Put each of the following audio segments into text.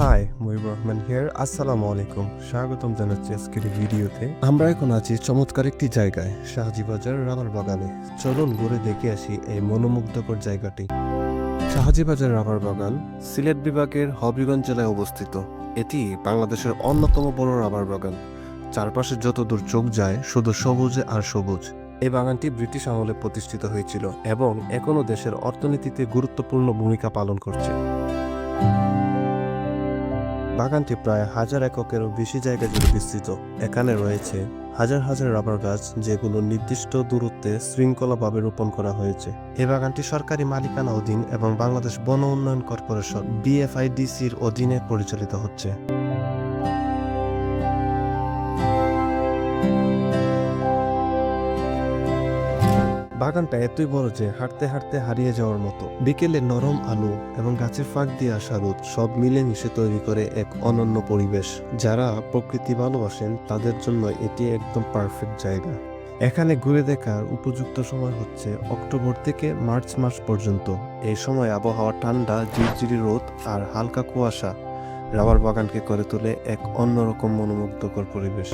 High Mohibur Rahman here আসসালামু আলাইকুম। স্বাগতম জানাচ্ছি আজকের ভিডিওতে। আমরা এখন আছি চমৎকার একটি জায়গায়, শাহজিবাজার রাবার বাগানে চলুন ঘুরে দেখে আসি এই মনোমুগ্ধকর জায়গাটি। শাহজিবাজার রাবার বাগান সিলেট বিভাগের হবিগঞ্জ জেলায় অবস্থিত। এটি বাংলাদেশের অন্যতম বড় রাবার বাগান চারপাশে যত দূর চোখ যায়, শুধু সবুজে আর সবুজ। এই বাগানটি ব্রিটিশ আমলে প্রতিষ্ঠিত হয়েছিল এবং এখনও দেশের অর্থনীতিতে গুরুত্বপূর্ণ ভূমিকা পালন করছে। বাগানটি প্রায় হাজার এককেরও বেশি জায়গা জুড়ে বিস্তৃত। এখানে রয়েছে হাজার হাজার রাবার গাছ, যেগুলো নির্দিষ্ট দূরত্বে শৃঙ্খলাভাবে রোপণ করা হয়েছে। এ বাগানটি সরকারি মালিকানা অধীন এবং বাংলাদেশ বন উন্নয়ন কর্পোরেশন, বিএফআইডিসির অধীনে পরিচালিত হচ্ছে। বাগানটা এতই বড় যে হাঁটতে হাঁটতে হারিয়ে যাওয়ার মতো। বিকেলে নরম আলো এবং গাছের ফাঁক দিয়ে আসা রোদ সব মিলেমিশে তৈরি করে এক অনন্য পরিবেশ। যারা প্রকৃতি ভালোবাসেন, তাদের জন্য এটি একদম পারফেক্ট জায়গা। এখানে ঘুরে দেখার উপযুক্ত সময় হচ্ছে অক্টোবর থেকে মার্চ মাস পর্যন্ত। এই সময় আবহাওয়া ঠান্ডা, ঝিরঝিরি রোদ আর হালকা কুয়াশা রাবার বাগানকে করে তোলে এক অন্যরকম মনোমুগ্ধকর পরিবেশ।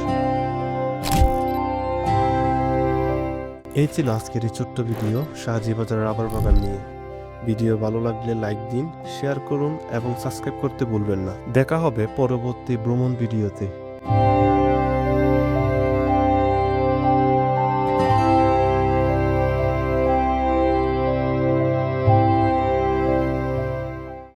এই ছিল আজকের এই ছোট্ট ভিডিও শাহজিবাজার আবার বাগান নিয়ে। ভিডিও ভালো লাগলে লাইক দিন, শেয়ার করুন এবং সাবস্ক্রাইব করতে ভুলবেন না। দেখা হবে পরবর্তী ভ্রমণ ভিডিওতে।